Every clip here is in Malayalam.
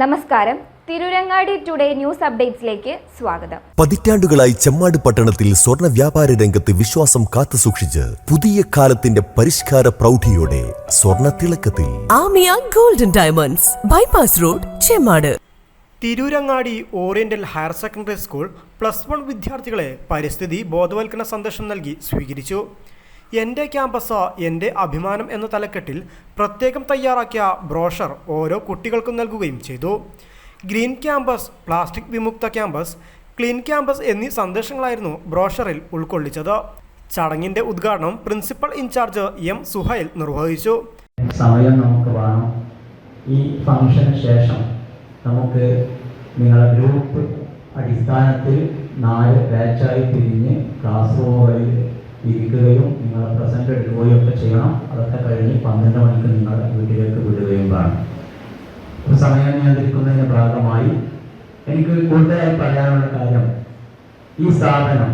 നമസ്കാരം. തിരുരങ്ങാടി ടുഡേ ന്യൂസ് അപ്ഡേറ്റ്സിലേക്ക് സ്വാഗതം. പതിറ്റാണ്ടുകളായി ചെമ്മാട് പട്ടണത്തിൽ സ്വർണ വ്യാപാര രംഗത്ത് വിശ്വാസം കാത്തുസൂക്ഷിച്ച് പുതിയ കാലത്തിന്റെ പരിഷ്കാര പ്രൗഢിയോടെ സ്വർണ തിളക്കത്തിൽ. Amiya golden diamonds bypass road Chemmad. Tirurangadi oriental higher secondary school plus one വിദ്യാർത്ഥികളെ പരിസ്ഥിതി ബോധവൽക്കരണ സന്ദേശം നൽകി സ്വീകരിച്ചു. എന്റെ ക്യാമ്പസ് എന്റെ അഭിമാനം എന്ന തലക്കെട്ടിൽ പ്രത്യേകം തയ്യാറാക്കിയ ബ്രോഷർ ഓരോ കുട്ടികൾക്കും നൽകുകയും ചെയ്തു. ഗ്രീൻ ക്യാമ്പസ് പ്ലാസ്റ്റിക് വിമുക്ത ക്യാമ്പസ് ക്ലീൻ ക്യാമ്പസ് എന്നീ സന്ദേശങ്ങളായിരുന്നു ബ്രോഷറിൽ ഉൾക്കൊള്ളിച്ചത്. ചടങ്ങിന്റെ ഉദ്ഘാടനം പ്രിൻസിപ്പൽ ഇൻചാർജ് എം സുഹൈൽ നിർവഹിച്ചു. സമയം നമുക്ക് വേണം. ഈ ഫംഗ്ഷന് ശേഷം നമുക്ക് നിങ്ങളുടെ ഗ്രൂപ്പ് അടിസ്ഥാനത്തിൽ നാല് ബാച്ചായി റൂമുകളിൽ ഇരിക്കുകയും നിങ്ങളെ പ്രസന്റ് എടുക്കുകയും ഒക്കെ ചെയ്യണം. അതൊക്കെ കഴിഞ്ഞ് പന്ത്രണ്ട് മണിക്ക് നിങ്ങൾ വീട്ടിലേക്ക് വിടുകയും വേണം. സമയം നിയന്ത്രിക്കുന്നതിന്റെ ഭാഗമായി എനിക്ക് കൂടുതലായി പറയാനുള്ള കാര്യം. ഈ സ്ഥാപനം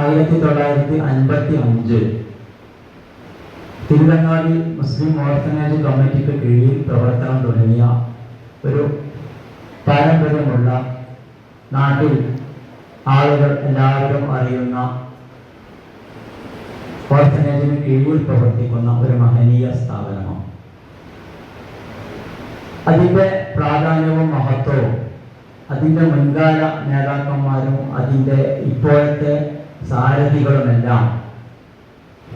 ആയിരത്തി തൊള്ളായിരത്തി അൻപത്തി അഞ്ച് തിരുവങ്ങാടി മുസ്ലിം ഓർഫനേജ് കമ്മിറ്റിക്ക് കീഴിൽ പ്രവർത്തനം തുടങ്ങിയ ഒരു പാരമ്പര്യമുള്ള നാട്ടിൽ ആളുകൾ എല്ലാവരും അറിയുന്ന ഓർഫനേജിന് കീഴിൽ പ്രവർത്തിക്കുന്ന ഒരു മഹനീയ സ്ഥാപനമാണ്. അതിന്റെ പ്രാധാന്യവും മഹത്വവും അതിന്റെ മുൻകാല നേതാക്കന്മാരും അതിന്റെ ഇപ്പോഴത്തെ സാരഥികളുമെല്ലാം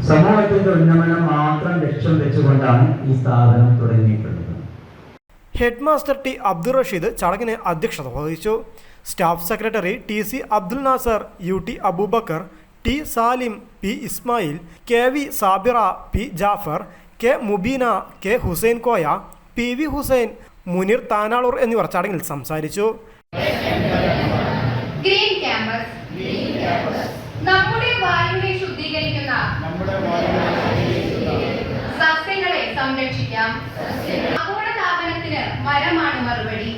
സമൂഹത്തിന്റെ ഉന്നമനം മാത്രം ലക്ഷ്യം വെച്ചുകൊണ്ടാണ് ഈ സ്ഥാപനം തുടങ്ങിയിട്ടുള്ളത്. Head master T Abdul Rasheed ചടങ്ങിന് അധ്യക്ഷത വഹിച്ചു. Staff secretary T C Abdul Nasar U T Abubakar T Salim P Ismail K V Sabira P Jafar K Mubeena K Hussain Koya P V Hussain Muneer Tanalur എന്നിവർ ചടങ്ങിൽ സംസാരിച്ചു. Green campus. നമ്മുടെ വായുവിനെ ശുദ്ധീകരിക്കുന്ന സസ്യങ്ങളെ സംരക്ഷിക്കാം. ആഗോളതാപനത്തിന് മരമാണ് മറുപടി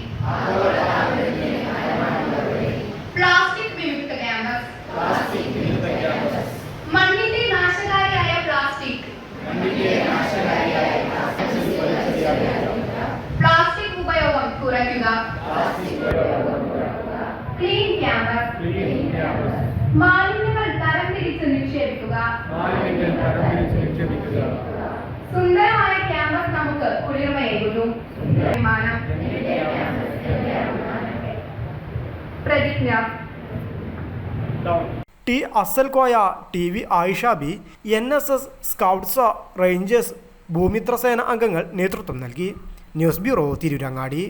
പ്ലാസ്റ്റിക് വിമുക്ത ക്യാമ്പസ് മണ്ണിന്റെ നാശകാരിയായ പ്ലാസ്റ്റിക് പ്ലാസ്റ്റിക് ഉപയോഗം കുറയ്ക്കുക ക്ലീൻ ക്യാമ്പസ് മാലിന്യങ്ങൾ തരംതിരിച്ച് നിക്ഷേപിക്കുക. സുന്ദരമായ ക്യാമ്പസ് നമുക്ക് കുളിർമയേകുന്നു. പ്രതിജ്ഞ. T Asal Koya T V Ayisha B N S S scouts rangers Bhoomithrasena അംഗങ്ങൾ നേതൃത്വം നൽകി. News bureau Tirurangadi.